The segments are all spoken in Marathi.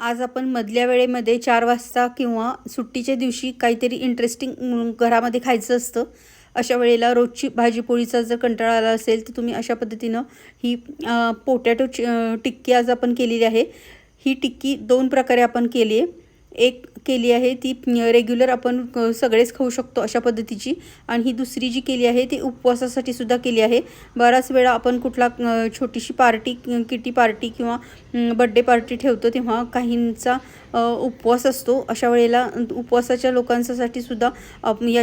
आज आपण मधल्या वेळेमध्ये चार वाजता किंवा सुट्टीच्या दिवशी काहीतरी इंटरेस्टिंग घरामध्ये खायचं असतं अशा वेळेला रोजची भाजीपोळीचा जर कंटाळा आला असेल तर तुम्ही अशा पद्धतीनं ही पोटॅटो टिक्की आज आपण केलेली आहे. ही टिक्की दोन प्रकारे आपण केली आहे. एक केली आहे ती रेग्युलर आपण सगळेच खाऊ शकतो अशा पद्धतीची. आणि ही दुसरी जी केली आहे ती उपवासासाठी सुद्धा केली आहे. बराच वेळा आपण कुठला छोटीशी पार्टी किटी पार्टी किंवा बड्डे पार्टी ठेवतो तेव्हा काहींचा उपवास असतो. अशा वेळेला उपवासाच्या लोकांसाठी सुद्धा या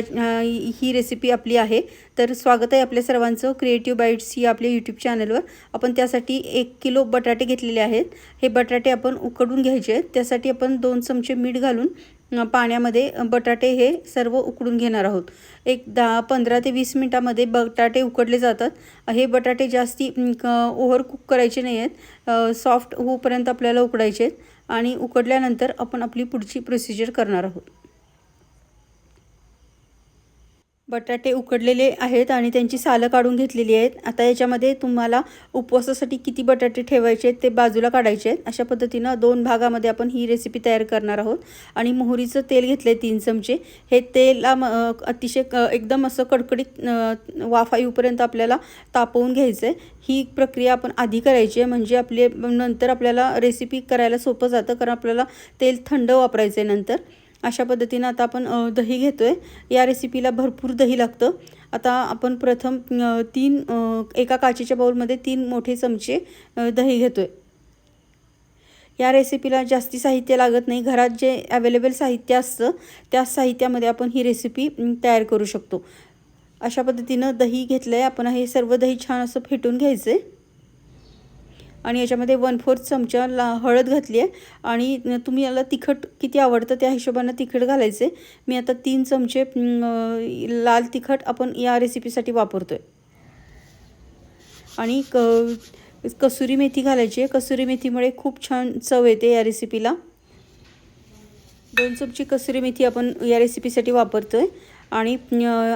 ही रेसिपी आपली आहे. तर स्वागत आहे आपल्या सर्वांचं. क्रिएटिव्ह बाईट्स ही आपल्या यूट्यूब चॅनलवर आपण त्यासाठी एक किलो बटाटे घेतलेले आहेत. हे बटाटे आपण उकडून घ्यायचे आहेत. त्यासाठी आपण दोन चमचे मीठ घालून पाण्यामध्ये बटाटे हे सर्व उकडून घेणार आहोत. एक दहा पंधरा ते वीस मिनटामध्ये बटाटे उकडले जातात. हे बटाटे जास्ती ओव्हर कुक करायचे नाही आहेत. सॉफ्ट होऊपर्यंत आपल्याला उकडायचे आहेत. आणि उकडल्यानंतर आपण आपली पुढची प्रोसिजर करणार आहोत. बटाटे उकडलेले आहेत आणि त्यांची सालं काढून घेतलेली आहेत. आता याच्यामध्ये तुम्हाला उपवासासाठी किती बटाटे ठेवायचे आहेत ते बाजूला काढायचे आहेत. अशा पद्धतीनं दोन भागामध्ये आपण ही रेसिपी तयार करणार आहोत. आणि मोहरीचं तेल घेतलं आहे तीन चमचे. हे तेला अतिशय एकदम असं कडकडीत वाफा येऊपर्यंत आपल्याला तापवून घ्यायचं आहे ही प्रक्रिया आपण आधी करायची आहे. म्हणजे आपले नंतर आपल्याला रेसिपी करायला सोपं जातं. कारण आपल्याला तेल थंड वापरायचं आहे नंतर. अशा पद्धतीनं आता आपण दही घेतो आहे या रेसिपीला भरपूर दही लागतं. आता आपण प्रथम तीन एका काचेच्या बाऊलमध्ये तीन मोठे चमचे दही घेतो आहे या रेसिपीला जास्ती साहित्य लागत नाही. घरात जे अवेलेबल साहित्य असतं त्या साहित्यामध्ये आपण ही रेसिपी तयार करू शकतो. अशा पद्धतीनं दही घेतलं आहे आपण हे सर्व दही छान असं फेटून घ्यायचं आहे आणि याच्यामध्ये वन फोर्थ चमचा ला हळद घातली आहे. आणि तुम्ही याला तिखट किती आवडतं त्या हिशोबानं तिखट घालायचे. मी आता तीन चमचे लाल तिखट आपण या रेसिपीसाठी वापरतो आहे आणि क कसुरी मेथी घालायची आहे. कसुरी मेथीमुळे खूप छान चव येते या रेसिपीला दोन चमची कसुरी मेथी आपण या रेसिपीसाठी वापरतो आहे आणि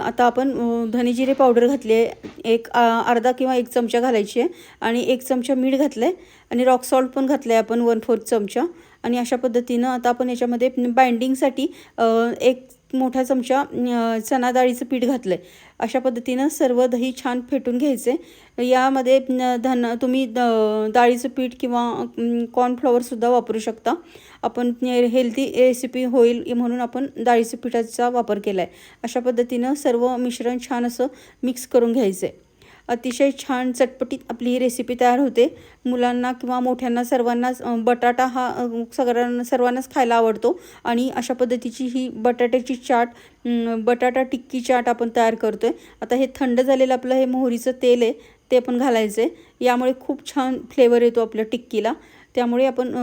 आता आपण धनेजिरे पावडर घातली आहे. एक अर्धा किंवा एक चमचा घालायची आहे. आणि एक चमचा मीठ घातलं आहे आणि रॉक सॉल्ट पण घातलं आहे आपण वन फोर्थ चमचा. आणि अशा पद्धतीनं आता आपण याच्यामध्ये बाइंडिंगसाठी एक मोठा चमचा चना डाळीचं पीठ घातलं आहे अशा पद्धतीनं सर्व दही छान फेटून घ्यायचे. यामध्ये धन तुम्ही डाळीचं पीठ किंवा कॉर्नफ्लॉवरसुद्धा वापरू शकता. आपण हेल्दी रेसिपी होईल म्हणून आपण डाळीचं पिठाचा वापर केला आहे अशा पद्धतीनं सर्व मिश्रण छान असं मिक्स करून घ्यायचं. आहे अतिशय छान चटपटीत आपली ही रेसिपी तयार होते. मुलांना किंवा मोठ्यांना सर्वांनाच बटाटा हा सगळ्यांना सर्वांनाच खायला आवडतो. आणि अशा पद्धतीची ही बटाट्याची चाट बटाटा टिक्की चाट आपण तयार करतो आहे आता हे थंड झालेलं आपलं हे मोहरीचं तेल आहे ते पण घालायचं आहे यामुळे खूप छान फ्लेवर येतो आपल्या टिक्कीला. त्यामुळे आपण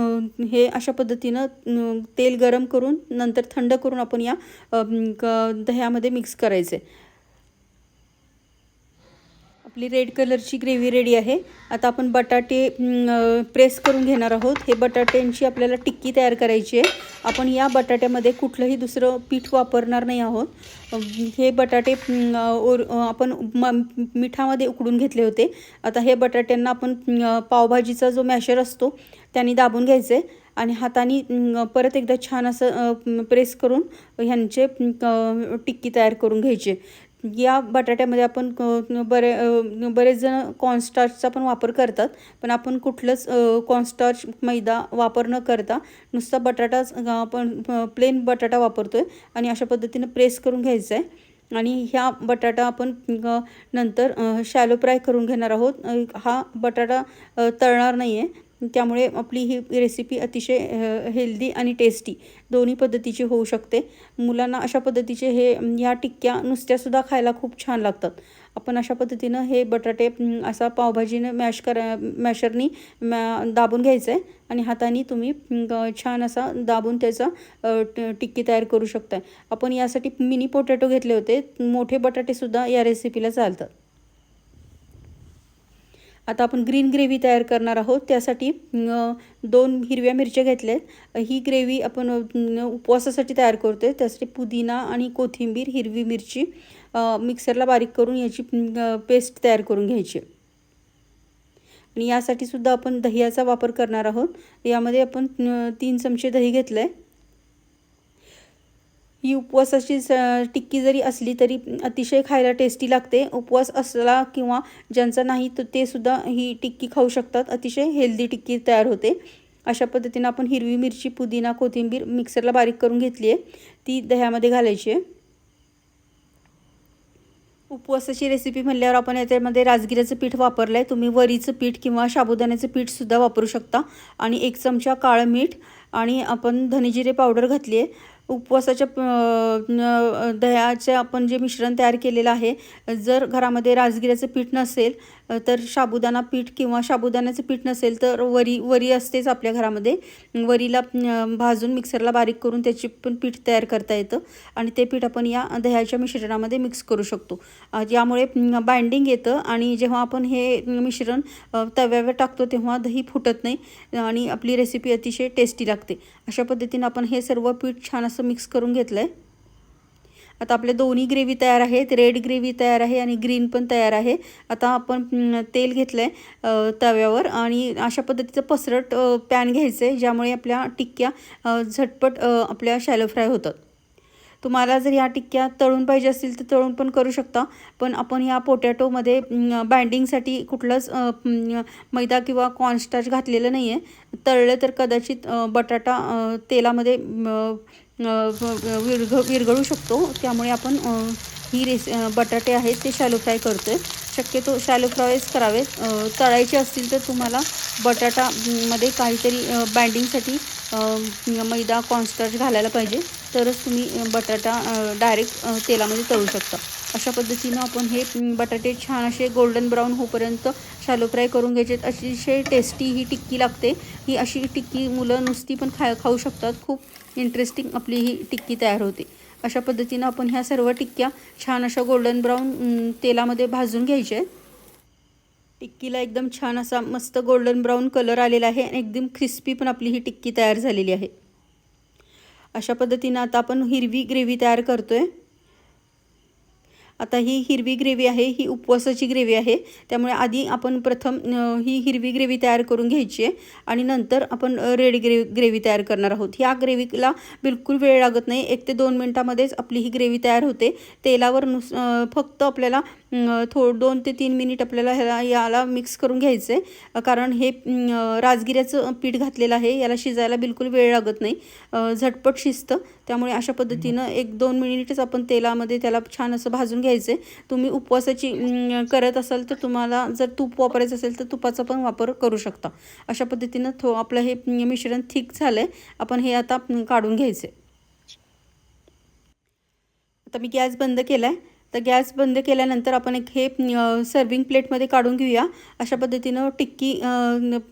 हे अशा पद्धतीनं तेल गरम करून नंतर थंड करून आपण या दह्यामध्ये मिक्स करायचे आपली रेड कलरची ग्रेव्ही रेडी आहे. आता आपण बटाटे प्रेस करून घेणार आहोत. हे बटाट्यांची आपल्याला टिक्की तयार करायची आहे. आपण या बटाट्यामध्ये कुठलंही दुसरं पीठ वापरणार नाही आहोत. हे बटाटे ओर आपण म मिठामध्ये उकडून घेतले होते. आता हे बटाट्यांना आपण पावभाजीचा जो मॅशर असतो त्याने दाबून घ्यायचं आहे आणि हाताने परत एकदा छान असं प्रेस करून ह्यांचे टिक्की तयार करून घ्यायचे. या बटाट्यामध्ये आपण बरे बरेच जण कॉर्नस्टार्चचा पण वापर करतात पण आपण कुठलंच कॉर्नस्टार्च मैदा वापर न करता नुसता बटाटाच आपण प्लेन बटाटा वापरतो आहे आणि अशा पद्धतीनं प्रेस करून घ्यायचं आहे आणि ह्या बटाटा आपण नंतर शॅलो फ्राय करून घेणार आहोत. हा बटाटा तळणार नाही आहे त्यामुळे आपली ही रेसिपी अतिशय हेल्दी आणि टेस्टी दोन्ही पद्धतीची होऊ शकते. मुलांना अशा पद्धतीचे हे ह्या टिक्क्या नुसत्यासुद्धा खायला खूप छान लागतात. आपण अशा पद्धतीनं हे बटाटे असा पावभाजीनं मॅश करा मॅशरनी मॅ दाबून घ्यायचं आहे आणि हाताने तुम्ही छान असा दाबून त्याचा टिक्की तयार करू शकता आपण यासाठी मिनी पोटॅटो घेतले होते. मोठे बटाटेसुद्धा या रेसिपीला चालतात. आता आपण ग्रीन ग्रेव्ही तयार करणार आहोत. त्यासाठी दोन हिरव्या मिरच्या घेतल्या आहेत ही ग्रेव्ही आपण उपवासासाठी तयार करतो आहे त्यासाठी पुदिना आणि कोथिंबीर हिरवी मिरची मिक्सरला बारीक करून याची पेस्ट तयार करून घ्यायची. आणि यासाठी सुद्धा आपण दह्याचा वापर करणार आहोत. यामध्ये आपण तीन चमचे दही घेतलं आहे ही उपवासाची स टिक्की जरी असली तरी अतिशय खायला टेस्टी लागते. उपवास असला किंवा ज्यांचा नाही तर ते सुद्धा ही टिक्की खाऊ शकतात. अतिशय हेल्दी टिक्की तयार होते. अशा पद्धतीनं आपण हिरवी मिरची पुदिना कोथिंबीर मिक्सरला बारीक करून घेतली आहे. ती दह्यामध्ये घालायची आहे. उपवासाची रेसिपी म्हणल्यावर आपण याच्यामध्ये राजगिऱ्याचं पीठ वापरलं आहे तुम्ही वरीचं पीठ किंवा साबुदाण्याचं पीठसुद्धा वापरू शकता. आणि एक चमचा काळं मीठ आणि आपण धनेजिरे पावडर घातली आहे. उपवासाच्या दह्याचे आपण जे मिश्रण तयार केलेलं आहे जर घरामध्ये राजगिऱ्याचं पीठ नसेल तर साबुदाणा पीठ किंवा साबुदाण्याचं पीठ नसेल तर वरी वरी असतेच आपल्या घरामध्ये. वरीला भाजून मिक्सरला बारीक करून त्याची पण पीठ तयार करता येतं आणि ते पीठ आपण या दह्याच्या मिश्रणामध्ये मिक्स करू शकतो. यामुळे बाइंडिंग येतं आणि जेव्हा आपण हे मिश्रण तव्यावर टाकतो तेव्हा दही फुटत नाही आणि आपली रेसिपी अतिशय टेस्टी लागते. अशा पद्धतीनं आपण हे सर्व पीठ छान असं मिक्स करून घेतलं आहे आता आपले दोन्ही ग्रेव्ही तयार आहेत. रेड ग्रेव्ही तयार आहे आणि ग्रीन पण तयार आहे. आता आपण तेल घेतलं आहे तव्यावर आणि अशा पद्धतीचं पसरट पॅन घ्यायचं आहे ज्यामुळे आपल्या टिक्क्या झटपट आपल्या शॅलो फ्राय होतात. तुम्हाला जर ह्या टिक्क्या तळून पाहिजे असतील तर तळून पण करू शकता. पण आपण ह्या पोटॅटोमध्ये बाइंडिंगसाठी कुठलंच मैदा किंवा कॉर्नस्टार्च घातलेलं नाही आहे तळलं तर कदाचित बटाटा तेलामध्ये विरघ विरघळू शकतो. त्यामुळे आपण ही रेस बटाटे आहेत ते शॅलो फ्राय करतो आहे शक्यतो शॅलो फ्रायच करावेत. तळायचे असतील तर तुम्हाला बटाटामध्ये काहीतरी बँडिंगसाठी मैदा कॉर्नस्टार्च घालायला पाहिजे. तरच तुम्ही बटाटा डायरेक्ट तेलामध्ये तळू शकता. अशा पद्धतीनं आपण हे बटाटे छान असे गोल्डन ब्राऊन होईपर्यंत शॅलो फ्राय करून घ्यायचे अतिशय टेस्टी ही टिक्की लागते. ही अशी टिक्की मुलं नुसती पण खा खाऊ शकतात. खूप इंटरेस्टिंग आपली ही टिक्की तयार होते. अशा पद्धतीनं आपण ह्या सर्व टिक्क्या छान अशा गोल्डन ब्राऊन तेलामध्ये भाजून घ्यायच्या आहेत टिक्कीला एकदम छान असा मस्त गोल्डन ब्राऊन कलर आलेला आहे आणि एकदम क्रिस्पी पण आपली ही टिक्की तयार झालेली आहे. अशा पद्धतीनं आता आपण हिरवी ग्रेव्ही तयार करतो आहे आता ही हिरवी ग्रेव्ही आहे ही उपवासाची ग्रेव्ही आहे. त्यामुळे आधी आपण प्रथम ही हिरवी ग्रेव्ही तयार करून घ्यायची आहे आणि नंतर आपण रेड ग्रे ग्रेव्ही तयार करणार आहोत. ह्या ग्रेव्हीला बिलकुल वेळ लागत नाही. एक ते दोन मिनटामध्येच आपली ही ग्रेव्ही तयार होते. तेलावर नुस फक्त आपल्याला थो दोन ते तीन मिनिट आपल्याला ह्याला याला मिक्स करून घ्यायचं. आहे कारण हे राजगिऱ्याचं पीठ घातलेलं आहे याला शिजायला बिलकुल वेळ लागत नाही. झटपट शिजतं. त्यामुळे अशा पद्धतीनं एक दोन मिनिटच आपण तेलामध्ये त्याला छान असं भाजून घ्यायचं. आहे तुम्ही उपवासाची करत असाल तर तुम्हाला जर तूप वापरायचं असेल तर तुपाचा पण वापर करू शकता. अशा पद्धतीनं थो आपलं हे मिश्रण थिक झालं आहे आपण हे आता काढून घ्यायचं. आहे आता मी गॅस बंद केला आहे तर गॅस बंद केल्यानंतर आपण एक हे सर्विंग प्लेटमध्ये काढून घेऊया. अशा पद्धतीनं टिक्की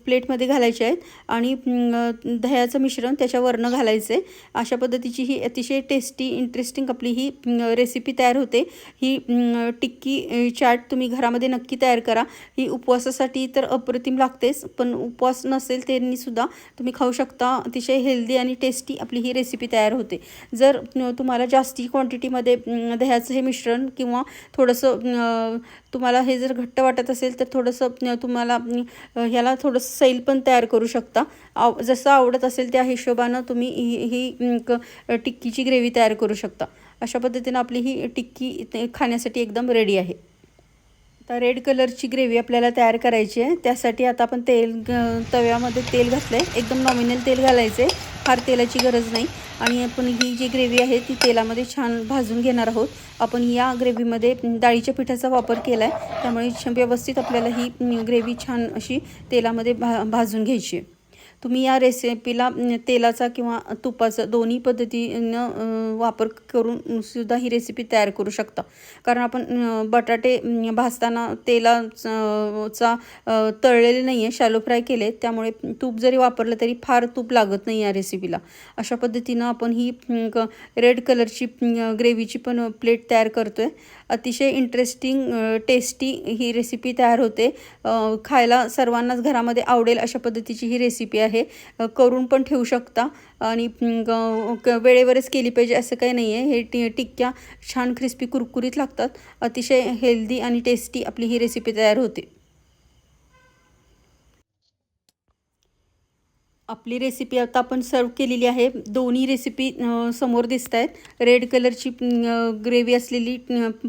प्लेटमध्ये घालायची आहेत आणि दह्याचं मिश्रण त्याच्यावरनं घालायचं आहे अशा पद्धतीची ही अतिशय टेस्टी इंटरेस्टिंग आपली ही रेसिपी तयार होते. ही टिक्की चाट तुम्ही घरामध्ये नक्की तयार करा. ही उपवासासाठी तर अप्रतिम लागतेच पण उपवास नसेल त्यांनीसुद्धा तुम्ही खाऊ शकता. अतिशय हेल्दी आणि टेस्टी आपली ही रेसिपी तयार होते. जर तुम्हाला जास्ती क्वांटिटीमध्ये दह्याचं हे मिश्रण किंवा थोडंसं तुम्हाला हे जर घट्ट वाटत असेल तर थोडंसं तुम्हाला ह्याला थोडंसं सैल पण तयार करू शकता. आव जसं आवडत असेल त्या हिशोबानं तुम्ही ही ही क- टिक्कीची ग्रेव्ही तयार करू शकता. अशा पद्धतीनं आपली ही टिक्की ते खाण्यासाठी एकदम रेडी आहे. आता रेड कलरची ग्रेव्ही आपल्याला तयार करायची आहे. त्यासाठी आता आपण तेल तव्यामध्ये तेल घातलं आहे एकदम नॉमिनल तेल घालायचं आहे फार तेलाची गरज नाही. आणि आपण ही जी ग्रेव्ही आहे ती तेलामध्ये छान भाजून घेणार आहोत. आपण या ग्रेव्हीमध्ये डाळीच्या पिठाचा वापर केला आहे त्यामुळे छ- व्यवस्थित आपल्याला ही ग्रेव्ही छान अशी तेलामध्ये भा भाजून घ्यायची आहे. तुम्ही या रेसिपीला तेलाचा किंवा तुपाचा दोन्ही पद्धतीनं वापर करून सुद्धा ही रेसिपी तयार करू शकता. कारण आपण बटाटे भाजताना तेला चा तळलेले नाही आहे शॅलो फ्राय केले त्यामुळे तूप जरी वापरलं तरी फार तूप लागत नाही या रेसिपीला अशा पद्धतीनं आपण ही क- रेड कलरची ग्रेव्हीची पण प्लेट तयार करतो आहे अतिशय इंटरेस्टिंग टेस्टी ही रेसिपी तयार होते. खायला सर्वांनाच घरामध्ये आवडेल अशा पद्धतीची ही रेसिपी आहे. करून पण ठेवू शकता. आणि क- वेळेवरच केली पाहिजे असं काही नाही आहे हे टि टिक्क्या छान क्रिस्पी कुरकुरीत लागतात. अतिशय हेल्दी आणि टेस्टी आपली ही रेसिपी तयार होते. आपली रेसिपी आता आपण सर्व केलेली आहे. दोन्ही रेसिपी समोर दिसत आहेत रेड कलरची ग्रेव्ही असलेली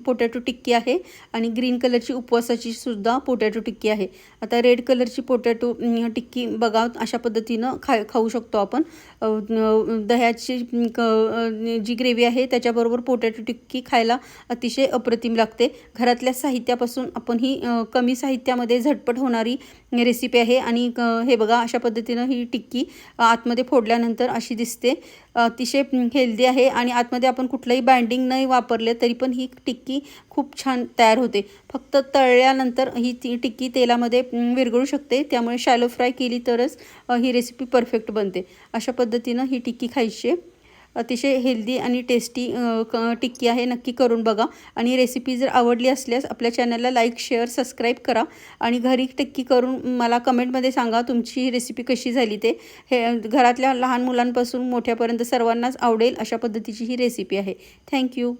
पोटॅटो टिक्की आहे आणि ग्रीन कलरची उपवासाची सुद्धा पोटॅटो टिक्की आहे. आता रेड कलरची पोटॅटो टिक्की बघा अशा पद्धतीनं खा खाऊ शकतो आपण. दह्याची क- जी ग्रेव्ही आहे त्याच्याबरोबर पोटॅटो टिक्की खायला अतिशय अप्रतिम लागते. घरातल्या साहित्यापासून आपण ही कमी साहित्यामध्ये झटपट होणारी रेसिपी आहे. आणि हे बघा अशा पद्धतीनं ही टिक्की आतमध्ये फोडल्यानंतर अशी दिसते. अतिशय हेल्दी आहे आणि आतमध्ये आपण कुठलंही बाइंडिंग नाही वापरले तरी पण ही टिक्की खूप छान तयार होते. फक्त तळल्यानंतर ही ती टिक्की तेलामध्ये विरघळू शकते. त्यामुळे शॅलो फ्राय केली तरच ही रेसिपी परफेक्ट बनते. अशा पद्धतीनं ही टिक्की खायची अतिशय हेल्दी आणि टेस्टी क टिक्की आहे नक्की करून बघा. आणि रेसिपी जर आवडली असल्यास आपल्या चॅनलला लाईक शेअर सबस्क्राईब करा. आणि घरी टिक्की करून मला कमेंटमध्ये सांगा तुमची रेसिपी कशी झाली ते. हे घरातल्या लहान मुलांपासून मोठ्यापर्यंत सर्वांनाच आवडेल अशा पद्धतीची ही रेसिपी आहे. थँक्यू